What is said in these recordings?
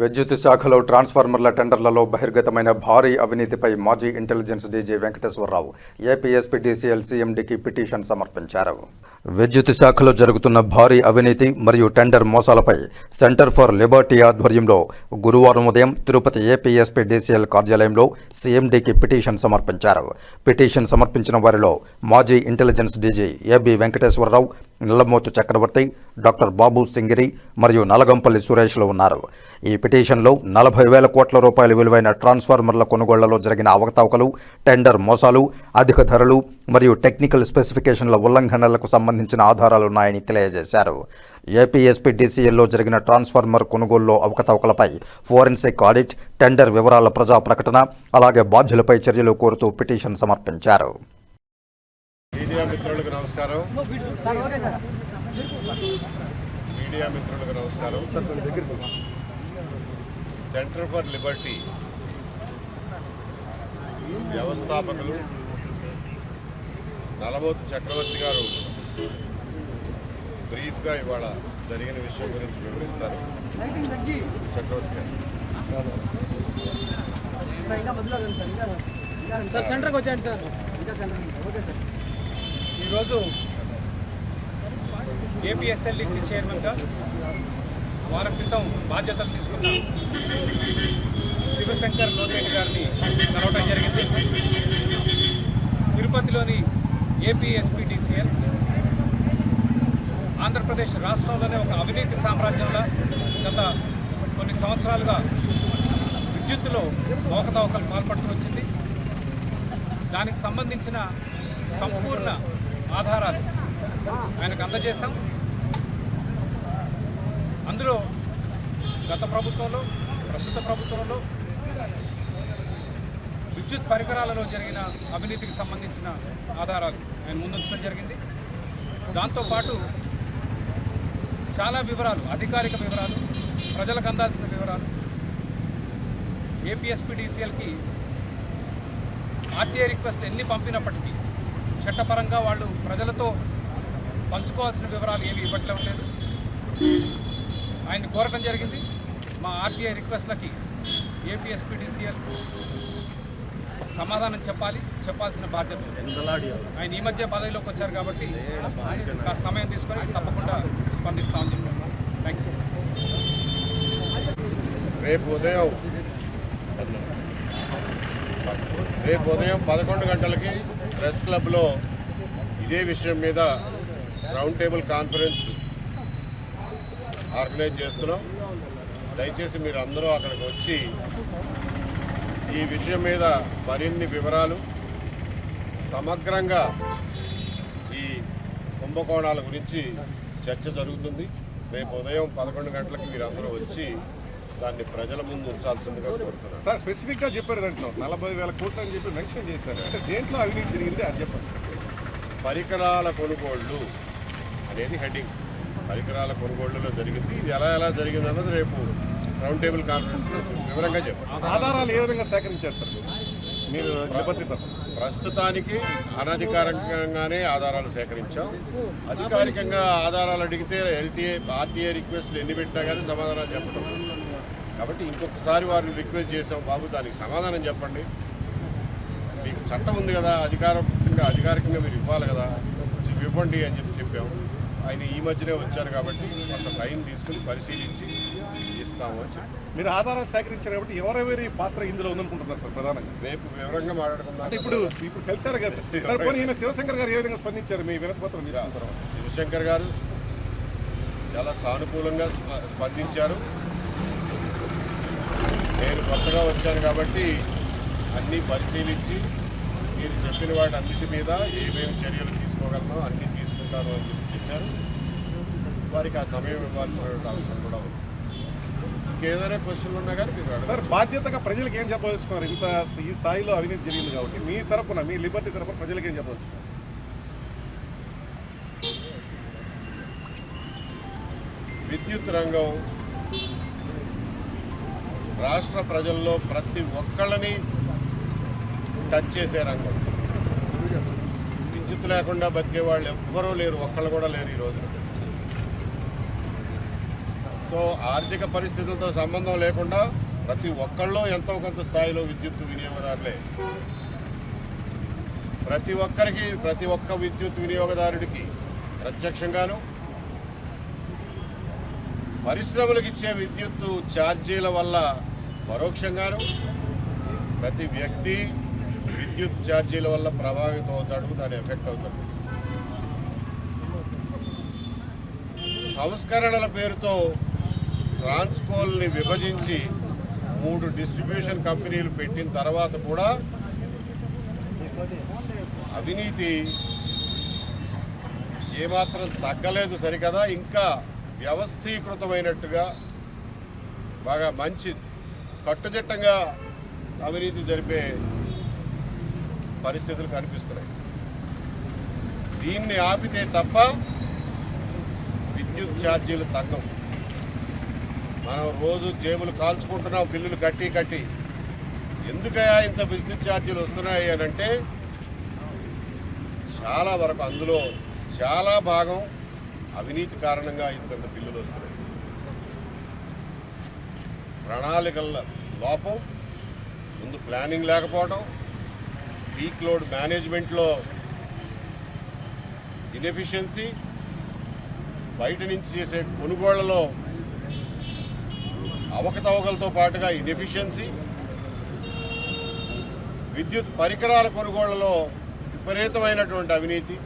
విద్యుత్ శాఖలో ట్రాన్స్ఫార్మర్ల టెండర్లలో బహిర్గతమైన భారీ అవినీతిపై మాజీ ఇంటెలిజెన్స్ డీజీ వెంకటేశ్వరరావు ఏపీఎస్పీడీసీఎల్ సీఎండీకి పిటిషన్ సమర్పించారు. విద్యుత్ శాఖలో జరుగుతున్న భారీ అవినీతి మరియు టెండర్ మోసాలపై సెంటర్ ఫర్ లిబర్టీ ఆధ్వర్యంలో గురువారం ఉదయం తిరుపతి ఏపీఎస్పీడీసీఎల్ కార్యాలయంలో సీఎండీకి పిటిషన్ సమర్పించారు. పిటిషన్ సమర్పించిన వారిలో మాజీ intelligence DG AB Venkateswararao Nallamothu Chakravarthi doctor Babu Singiri మరియు నలగంపల్లి సురేష్లు ఉన్నారు. ఈ పిటిషన్లో నలభై వేల కోట్ల రూపాయల విలువైన ట్రాన్స్ఫార్మర్ల కొనుగోళ్ళలో జరిగిన అవకతవకలు టెండర్ మోసాలు అధిక ధరలు మరియు టెక్నికల్ స్పెసిఫికేషన్ల ఉల్లంఘనలకు సంబంధించిన ఆధారాలున్నాయని తెలియజేశారు. ఏపీఎస్పీడీసీఎల్లో జరిగిన ట్రాన్స్ఫార్మర్ కొనుగోలులో అవకతవకలపై ఫోరెన్సిక్ ఆడిట్ టెండర్ వివరాల ప్రజా ప్రకటన అలాగే బాధ్యులపై చర్యలు కోరుతూ పిటిషన్ సమర్పించారు. మీడియా మిత్రులకు నమస్కారం. మీడియా మిత్రులకు నమస్కారం. Centre for Liberty. వ్యవస్థాపకులు నలమోతు చక్రవర్తి గారు బ్రీఫ్గా ఇవాళ జరిగిన విషయం గురించి వివరిస్తారు. చక్రవర్తి గారు. సార్ సెంటర్కి వచ్చాడు సార్. ఈరోజు ఏపీఎస్ఎల్డిసి చైర్మన్గా వారం క్రితం బాధ్యతలు తీసుకున్న శివశంకర్ లోకేట్ గారిని కలవటం జరిగింది. తిరుపతిలోని ఏపీఎస్పీడిసిఎల్ ఆంధ్రప్రదేశ్ రాష్ట్రంలోనే ఒక అవినీతి సామ్రాజ్యంలో గత కొన్ని సంవత్సరాలుగా విద్యుత్తులో అవకతవకలు పాల్పడుతూ వచ్చింది దానికి సంబంధించిన సంపూర్ణ ఆధారాలు ఆయనకు అందజేశాం. అందులో గత ప్రభుత్వంలో ప్రస్తుత ప్రభుత్వంలో విద్యుత్ పరికరాలలో జరిగిన అవినీతికి సంబంధించిన ఆధారాలు ఆయన ముందుంచడం జరిగింది. దాంతోపాటు చాలా వివరాలు అధికారిక వివరాలు ప్రజలకు అందాల్సిన వివరాలు. ఏపీఎస్పీడీసీఎల్కి ఆర్టీఐ రిక్వెస్ట్ ఎన్ని పంపినప్పటికీ చట్టపరంగా వాళ్ళు ప్రజలతో పంచుకోవాల్సిన వివరాలు ఏమి ఇవ్వట్లే లేదు ఆయన కోరటం జరిగింది. మా ఆర్టీఐ రిక్వెస్ట్లకి ఏపీఎస్పీడీసీఎల్ సమాధానం చెప్పాలి చెప్పాల్సిన బాధ్యత ఆయన ఈ మధ్య పదవిలోకి వచ్చారు కాబట్టి కాస్త సమయం తీసుకొని తప్పకుండా స్పందిస్తామని చెప్పాను థ్యాంక్ యూ రేపు ఉదయం రేపు ఉదయం పదకొండు గంటలకి ప్రెస్ క్లబ్లో ఇదే విషయం మీద రౌండ్ టేబుల్ కాన్ఫరెన్స్ ఆర్గనైజ్ చేస్తున్నాం. దయచేసి మీరు అందరూ అక్కడికి వచ్చి ఈ విషయం మీద మరిన్ని వివరాలు సమగ్రంగా ఈ కుంభకోణాల గురించి చర్చ జరుగుతుంది. రేపు ఉదయం పదకొండు గంటలకు మీరు అందరూ వచ్చి దాన్ని ప్రజల ముందు ఉంచాల్సిందిగా కోరుతున్నాను. సార్ స్పెసిఫిక్గా చెప్పారు దాంట్లో. నలభై వేల కోట్లు అని చెప్పి మెన్షన్ చేశారు. అంటే దేంట్లో అవినీతి జరిగింది అది చెప్పండి. పరికరాల కొనుగోళ్ళు అనేది హెడ్డింగ్. పరికరాల కొనుగోళ్ళలో జరిగింది. ఇది ఎలా ఎలా జరిగింది అన్నది రేపు రౌండ్ టేబుల్ కాన్ఫరెన్స్లో వివరంగా చెప్పారు. ఆధారాలు ఏ విధంగా సేకరించారు సార్? మీరు ప్రస్తుతానికి అనధికారికంగానే ఆధారాలు సేకరించాం. అధికారికంగా ఆధారాలు అడిగితే ఎల్టీఏ ఆర్టీఏ రిక్వెస్ట్లు ఎన్ని పెట్టినా కానీ సమాధానం చెప్పడం కాబట్టి ఇంకొకసారి వారిని రిక్వెస్ట్ చేసాం బాబు దానికి సమాధానం చెప్పండి. మీకు చట్టం ఉంది కదా అధికారికంగా అధికారికంగా మీరు ఇవ్వాలి కదా ఇవ్వండి అని చెప్పి చెప్పాం. ఆయన ఈ మధ్యనే వచ్చారు కాబట్టి కొంత టైం తీసుకుని పరిశీలించి ఇస్తాము అని చెప్పి. మీరు ఆధారాలు సేకరించారు కాబట్టి ఎవరెవరి పాత్ర ఇందులో ఉందనుకుంటున్నారు సార్ ప్రధానంగా? రేపు వివరంగా మాట్లాడుకుందాం. అంటే ఇప్పుడు ఇప్పుడు కలిసారు కదా సార్. పోనీ ఈయన శివశంకర్ గారు ఏ విధంగా స్పందించారు మీ తర్వాత? శివశంకర్ గారు చాలా సానుకూలంగా స్ప- స్పందించారు. నేను కొత్తగా వచ్చాను కాబట్టి అన్నీ పరిశీలించి మీరు చెప్పిన వాటి అన్నిటి మీద ఏమేమి చర్యలు తీసుకోగలనో అన్నీ తీసుకుంటాను అని చెప్పి చెప్పారు. వారికి ఆ సమయం ఇవ్వాల్సినటువంటి అవసరం కూడా ఉంది. ఇంకేదైనా క్వశ్చన్లు ఉన్నా కానీ మీరు సార్ బాధ్యతగా ప్రజలకు ఏం చెప్పదలుచుకున్నారు? ఇంత ఈ స్థాయిలో అవినీతి జరిగింది కాబట్టి మీ తరపున మీ లిబర్టీ తరపున ప్రజలకు ఏం చెప్పదలుచుకున్నారు? విద్యుత్ రంగం రాష్ట్ర ప్రజల్లో ప్రతి ఒక్కళ్ళని టచ్ చేసే రంగం. విద్యుత్ లేకుండా బతికే వాళ్ళు ఎవ్వరూ లేరు ఒక్కళ్ళు కూడా లేరు ఈ రోజున. సో ఆర్థిక పరిస్థితులతో సంబంధం లేకుండా ప్రతి ఒక్కళ్ళు ఎంతో కొంత స్థాయిలో విద్యుత్ వినియోగదారులే. ప్రతి ఒక్కరికి ప్రతి ఒక్క విద్యుత్ వినియోగదారుడికి ప్రత్యక్షంగాను పరిశ్రమలకు ఇచ్చే విద్యుత్ ఛార్జీల వల్ల పరోక్షంగాను ప్రతి వ్యక్తి విద్యుత్ ఛార్జీల వల్ల ప్రభావితం అవుతాడు దాని ఎఫెక్ట్ అవుతాడు సంస్కరణల పేరుతో ట్రాన్స్కోల్ని విభజించి మూడు డిస్ట్రిబ్యూషన్ కంపెనీలు పెట్టిన తర్వాత కూడా అవినీతి ఏమాత్రం తగ్గలేదు సరికదా. ఇంకా వ్యవస్థీకృతమైనట్టుగా బాగా మంచి కట్టుదిట్టంగా అవినీతి జరిపే పరిస్థితులు కనిపిస్తున్నాయి. దీన్ని ఆపితే తప్ప విద్యుత్ ఛార్జీలు తగ్గవు. మనం రోజు జేబులు కాల్చుకుంటున్నాం బిల్లులు కట్టి కట్టి. ఎందుకయా ఇంత విద్యుత్ ఛార్జీలు వస్తున్నాయి అని అంటే చాలా వరకు అందులో చాలా భాగం అవినీతి కారణంగా ఇంతంత బిల్లులు వస్తున్నాయి. ప్రణాళికల్లో లోపం ముందు ప్లానింగ్ లేకపోవడం పీక్ లోడ్ మేనేజ్మెంట్లో ఇన్ఎఫిషియన్సీ బయట నుంచి చేసే కొనుగోళ్ళలో అవకతవకలతో పాటుగా ఇన్ఎఫిషియన్సీ విద్యుత్ పరికరాల కొనుగోళ్ళలో విపరీతమైనటువంటి అవినీతి.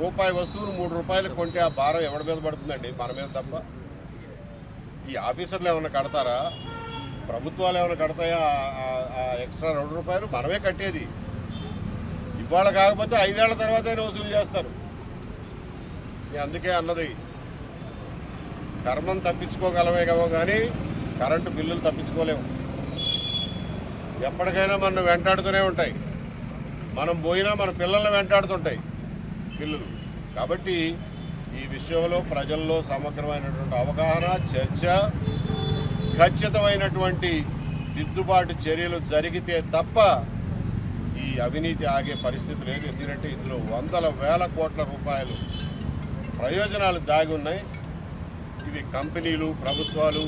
రూపాయి వస్తువును మూడు రూపాయలు కొంటే ఆ భారం ఎవరి మీద పడుతుందండి? మన మీద తప్ప. ఈ ఆఫీసర్లు ఏమైనా కడతారా? ప్రభుత్వాలు ఏమైనా కడతాయా? ఆ- ఎక్స్ట్రా రెండు రూపాయలు మనమే కట్టేది. ఇవాళ కాకపోతే ఐదేళ్ళ తర్వాత వసూలు చేస్తారు. అందుకే అన్నది. కర్మం తప్పించుకోగలమే కదా కానీ కరెంటు బిల్లులు తప్పించుకోలేము. ఎప్పటికైనా మనం వెంటాడుతూనే ఉంటాయి. మనం పోయినా మన పిల్లల్ని వెంటాడుతుంటాయి బిల్లులు. కాబట్టి ఈ విషయంలో ప్రజల్లో సమగ్రమైనటువంటి అవగాహన చర్చ ఖచ్చితమైనటువంటి దిద్దుబాటు చర్యలు జరిగితే తప్ప ఈ అవినీతి ఆగే పరిస్థితి లేదు. ఎందుకంటే ఇందులో వందల వేల కోట్ల రూపాయలు ప్రయోజనాలు దాగి ఉన్నాయి. ఇవి కంపెనీలు ప్రభుత్వాలు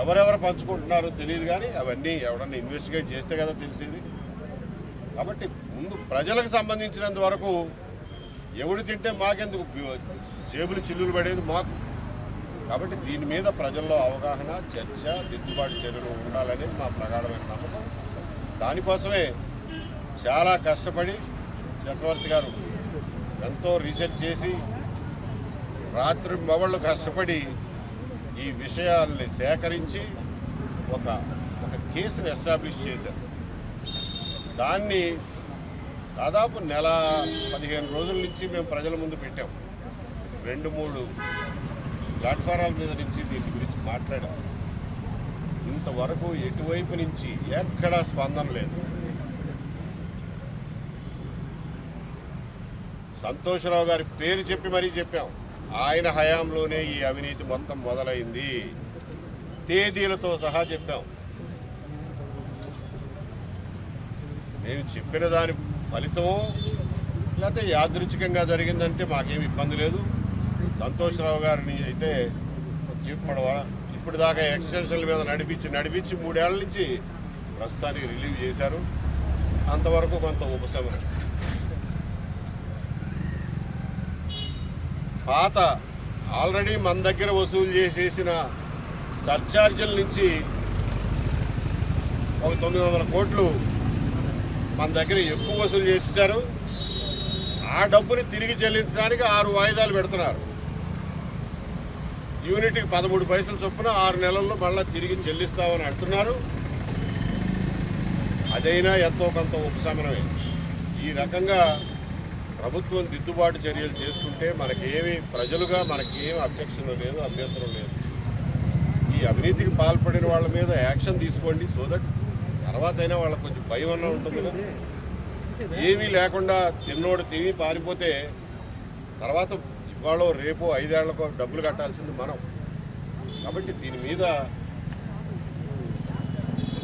ఎవరెవరు పంచుకుంటున్నారో తెలియదు కానీ అవన్నీ ఎవడన్నా ఇన్వెస్టిగేట్ చేస్తే కదా తెలిసేది. కాబట్టి ముందు ప్రజలకు సంబంధించినంత వరకు ఎవడు తింటే మాకెందుకు? జేబులు చిల్లులు పడేది మాకు. కాబట్టి దీని మీద ప్రజల్లో అవగాహన చర్చ దిద్దుబాటు చర్యలు ఉండాలనేది మా ప్రగాఢమైన నమ్మకం. దానికోసమే చాలా కష్టపడి చక్రవర్తి గారు ఎంతో రీసెర్చ్ చేసి రాత్రి మొగళ్ళు కష్టపడి ఈ విషయాల్ని సేకరించి ఒక ఒక కేసుని ఎస్టాబ్లిష్ చేశారు. దాన్ని దాదాపు నెల పదిహేను రోజుల నుంచి మేము ప్రజల ముందు పెట్టాం. రెండు మూడు ప్లాట్ఫారాల మీద నుంచి దీని గురించి మాట్లాడాం ఇంతవరకు ఎటువైపు నుంచి ఎక్కడా స్పందన లేదు. సంతోషరావు గారి పేరు చెప్పి మరీ చెప్పాం. ఆయన హయాంలోనే ఈ అవినీతి మొత్తం మొదలైంది. తేదీలతో సహా చెప్పాం. మేము చెప్పిన దాని ఫలితం లేకపోతే యాదృచ్ఛికంగా జరిగిందంటే మాకేం ఇబ్బంది లేదు. సంతోషరావు గారిని అయితే ఇప్పటి ఇప్పటిదాకా ఇప్పుడు దాకా ఎక్స్టెన్షన్ల మీద నడిపించి నడిపించి మూడేళ్ళ నుంచి ప్రస్తుతానికి రిలీవ్ చేశారు. అంతవరకు కొంత ఉపశమనం పాత ఆల్రెడీ మన దగ్గర వసూలు చేసేసిన సర్ఛార్జీల నుంచి ఒక తొమ్మిది వందల కోట్లు మన దగ్గర ఎక్కువ వసూలు చేసేసారు ఆ డబ్బుని తిరిగి చెల్లించడానికి ఆరు వాయిదాలు పెడుతున్నారు. యూనిట్కి పదమూడు పైసలు చొప్పున ఆరు నెలల్లో మళ్ళీ తిరిగి చెల్లిస్తామని అంటున్నారు. అదైనా ఎంతో కొంత ఉపశమనమే. ఈ రకంగా ప్రభుత్వం దిద్దుబాటు చర్యలు చేసుకుంటే మనకేమి ప్రజలుగా మనకేమి అబ్జెక్షన్ లేదు అభ్యంతరం లేదు. ఈ అవినీతికి పాల్పడిన వాళ్ళ మీద యాక్షన్ తీసుకోండి సో దట్ తర్వాత అయినా వాళ్ళకి కొంచెం భయం అన్న ఉంటుంది కదా. ఏమీ లేకుండా తిన్నోడు తిని పారిపోతే తర్వాత ఇవాళ రేపు ఐదేళ్ళకు డబ్బులు కట్టాల్సింది మనం. కాబట్టి దీని మీద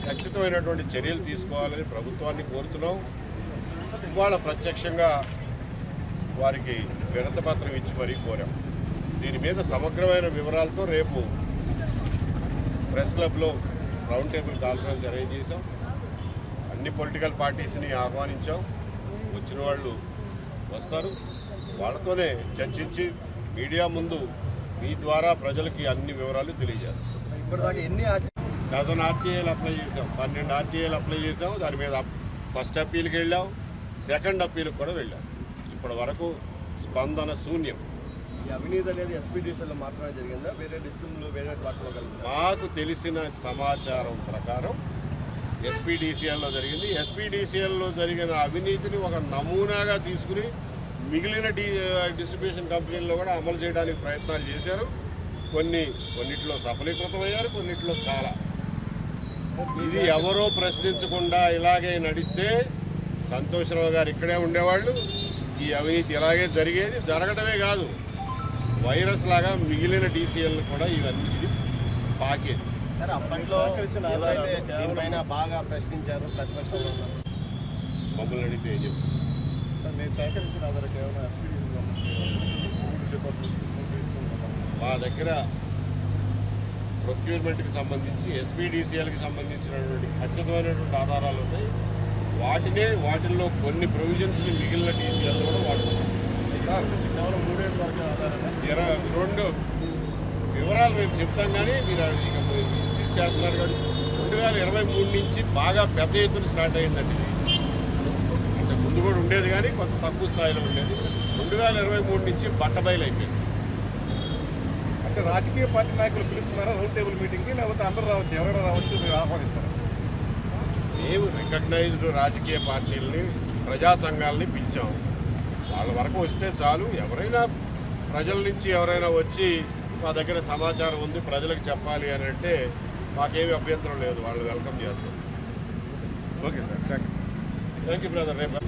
ఖచ్చితమైనటువంటి చర్యలు తీసుకోవాలని ప్రభుత్వాన్ని కోరుతున్నాం. ఇవాళ ప్రత్యక్షంగా వారికి వినతపత్రం ఇచ్చి మరీ కోరాం. దీని మీద సమగ్రమైన వివరాలతో రేపు ప్రెస్ క్లబ్లో రౌండ్ టేబుల్ కాన్ఫరెన్స్ అరేంజ్ చేశాం. అన్ని పొలిటికల్ పార్టీస్ని ఆహ్వానించాం. వచ్చిన వాళ్ళు వస్తారు. వాళ్ళతోనే చర్చించి మీడియా ముందు మీ ద్వారా ప్రజలకి అన్ని వివరాలు తెలియజేస్తాం. డజన్ ఆర్టీఏలు అప్లై చేసాం పన్నెండు ఆర్టీఏలు అప్లై చేసాం దాని మీద ఫస్ట్ అప్పీల్కి వెళ్ళాం. సెకండ్ అప్పీల్కి కూడా వెళ్ళాం. ఇప్పటి వరకు స్పందన శూన్యం. ఈ అవినీతి అనేది ఎస్పీడీసీలో మాత్రమే జరిగిందా? వేరే డిస్ట్రిక్ట్లో వేరే వాటిలో మాకు తెలిసిన సమాచారం ప్రకారం ఎస్పీడీసీఎల్లో జరిగింది. ఎస్పీడీసీఎల్లో జరిగిన అవినీతిని ఒక నమూనాగా తీసుకుని మిగిలిన డి డిస్ట్రిబ్యూషన్ కంపెనీల్లో కూడా అమలు చేయడానికి ప్రయత్నాలు చేశారు. కొన్ని కొన్నిట్లో సఫలీకృతమయ్యారు కొన్నిట్లో చాలా. ఇది ఎవరో ప్రశ్నించకుండా ఇలాగే నడిస్తే సంతోషరావు గారు ఇక్కడే ఉండేవాళ్ళు. ఈ అవినీతి ఇలాగే జరిగేది జరగడమే కాదు. వైరస్ లాగా మిగిలిన డీసీఎల్ కూడా ఇవన్నీ ఇది పాకేది. బాగా ప్రశ్నించారు ప్రతిపక్షంలో? ఉన్నారు మమ్మల్ని అడిగితే ఏం చెప్తాం మీరు సేకరించిన ఆధార కేవలం ఎస్పీడీసీలో మా దగ్గర ప్రొక్యూర్మెంట్కి సంబంధించి ఎస్పీడీసీఎల్కి సంబంధించినటువంటి ఖచ్చితమైనటువంటి ఆధారాలు ఉన్నాయి. వాటినే వాటిల్లో కొన్ని ప్రొవిజన్స్ని మిగిలిన డీసీఎల్ కూడా వాడుతున్నాం. కేవలం మూడేళ్ళ వరకు ఇరవై రెండు వివరాలు మేము చెప్తాం కానీ మీరు ఇన్సిస్ట్ చేస్తున్నారు కానీ రెండు వేల ఇరవై మూడు నుంచి బాగా పెద్ద ఎత్తున స్టార్ట్ అయిందండి ముందు కూడా ఉండేది కానీ కొంత తక్కువ స్థాయిలో ఉండేది. రెండు వేల ఇరవై మూడు నుంచి బట్టబయలు అయిపోయింది. అంటే రాజకీయ పార్టీ నాయకులు పిలుస్తున్నారా? రౌండ్ టేబుల్ మీటింగ్కి లేకపోతే అందరూ రావచ్చు. ఎవరైనా రావచ్చు మీరు ఆహ్వానిస్తారు? మేము రికగ్నైజ్డ్ రాజకీయ పార్టీలని ప్రజా సంఘాలని పిలిచాం. వాళ్ళ వరకు వస్తే చాలు. ఎవరైనా ప్రజల నుంచి ఎవరైనా వచ్చి మా దగ్గర సమాచారం ఉంది ప్రజలకు చెప్పాలి అని అంటే మాకేమీ అభ్యంతరం లేదు. వాళ్ళు వెల్కమ్ చేస్తారు. Okay sir. Thank you thank you brother. రేపు